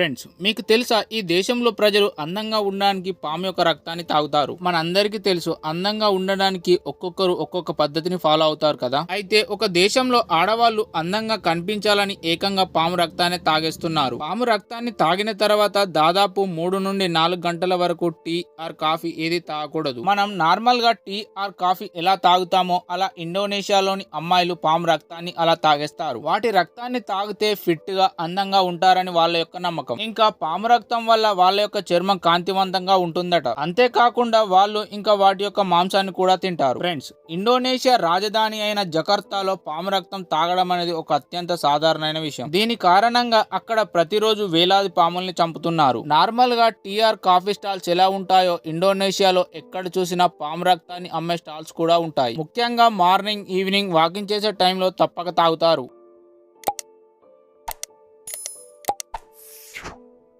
Friends మీకు తెలుసా ఈ దేశంలో ప్రజలు అందంగా ఉండడానికి పాము యొక్క రక్తాన్ని తాగుతారు. మన అందరికీ తెలుసు అందంగా ఉండడానికి ఒక్కొక్కరు ఒక్కొక్క పద్ధతిని ఫాలో అవుతారు కదా. అయితే ఒక దేశంలో ఆడవాళ్ళు అందంగా కనిపించాలని ఏకంగా పాము రక్తాన్ని తాగేస్తున్నారు. పాము రక్తాన్ని తాగిన తర్వాత దాదాపు మూడు నుండి నాలుగు గంటల వరకు టీ ఆర్ కాఫీ ఏది తాగకూడదు. మనం నార్మల్గా టీ ఆర్ కాఫీ ఎలా తాగుతామో అలా ఇండోనేషియాలోని అమ్మాయిలు పాము రక్తాన్ని అలా తాగేస్తారు. వాటి రక్తాన్ని తాగితే ఫిట్గా అందంగా ఉంటారని వాళ్ళ యొక్క నమ్మకం. నమ్మకం. ఇంకా పాము రక్తం వల్ల వాళ్ళ యొక్క చర్మం కాంతివంతంగా ఉంటుందట. అంతేకాకుండా వాళ్ళు ఇంకా వాటి యొక్క మాంసాన్ని కూడా తింటారు. ఫ్రెండ్స్ ఇండోనేషియా రాజధాని అయిన జకర్తాలో పాము రక్తం తాగడం అనేది ఒక అత్యంత సాధారణమైన విషయం. దీని కారణంగా అక్కడ ప్రతిరోజు వేలాది పాముల్ని చంపుతున్నారు. నార్మల్గా టీఆర్ కాఫీ స్టాల్స్ ఎలా ఉంటాయో ఇండోనేషియాలో ఎక్కడ చూసినా పాము రక్తాన్ని అమ్మే స్టాల్స్ కూడా ఉంటాయి. ముఖ్యంగా మార్నింగ్ ఈవినింగ్ వాకింగ్ చేసే టైంలో తప్పక తాగుతారు.